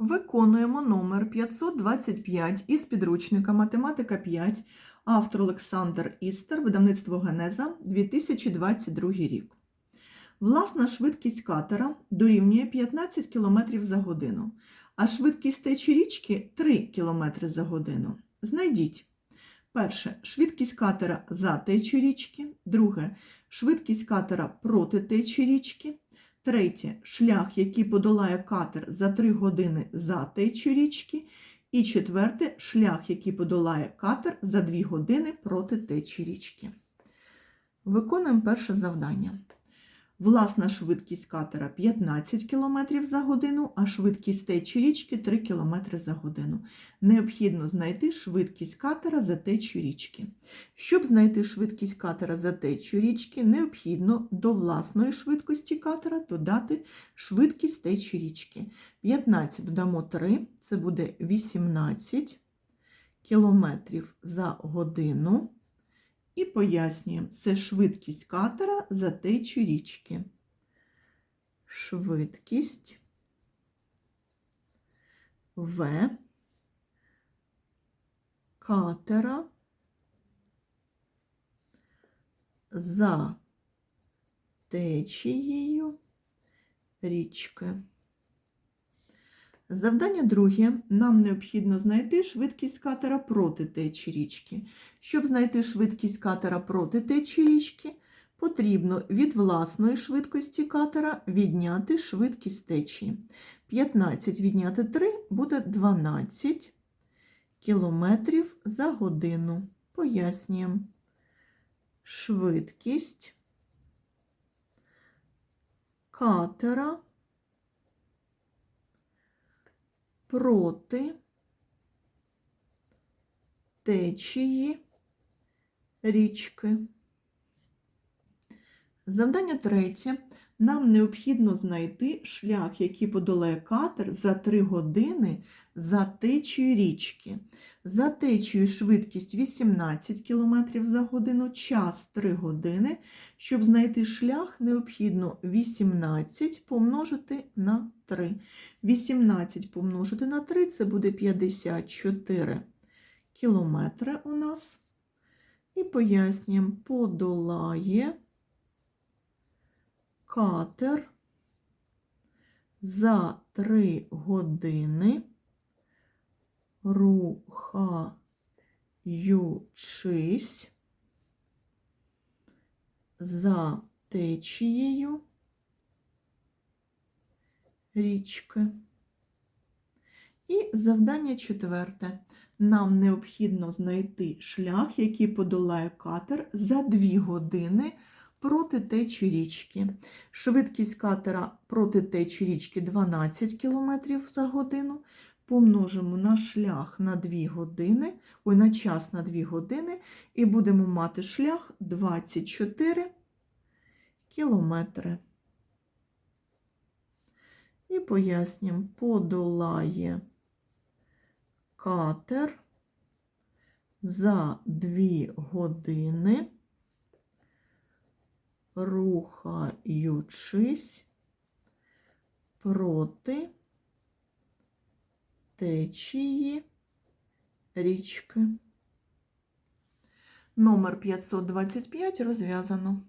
Виконуємо номер 525 із підручника Математика 5, автор Олександр Істер, видавництво Генеза, 2022 рік. Власна швидкість катера дорівнює 15 км за годину, а швидкість течії річки 3 км за годину. Знайдіть. Перше швидкість катера за течію річки. Друге швидкість катера проти течії річки. Третє шлях, який подолає катер за 3 години за течію річки. І четверте шлях, який подолає катер за 2 години проти течії річки. Виконуємо перше завдання. Власна швидкість катера 15 км за годину, а швидкість течії річки 3 км за годину. Необхідно знайти швидкість катера за течію річки. Щоб знайти швидкість катера за течію річки, необхідно до власної швидкості катера додати швидкість течії річки. 15 додамо 3, це буде 18 км за годину. І пояснюємо, це швидкість катера за течію річки. Швидкість В катера за течією річки. Завдання друге. Нам необхідно знайти швидкість катера проти течії річки. Щоб знайти швидкість катера проти течії річки, потрібно від власної швидкості катера відняти швидкість течії. 15 відняти 3 буде 12 кілометрів за годину. Пояснюємо. Швидкість катера проти течії річки. Завдання третє. Нам необхідно знайти шлях, який подолає катер за 3 години за течією річки. За швидкість 18 км за годину, час 3 години. Щоб знайти шлях, необхідно 18 помножити на 3. 18 помножити на 3 це буде 54 кілометри у нас. І пояснюємо, подолає катер за 3 години, рухаючись за течією річки. І завдання четверте. Нам необхідно знайти шлях, який подолає катер за 2 години проти течії річки. Швидкість катера проти течії річки 12 км за годину. Помножимо на шлях на 2 години, ой, на час на 2 години, і будемо мати шлях 24 кілометри. І пояснюємо, подолає катер за 2 години, рухаючись проти течії річки. Номер 525 розв'язано.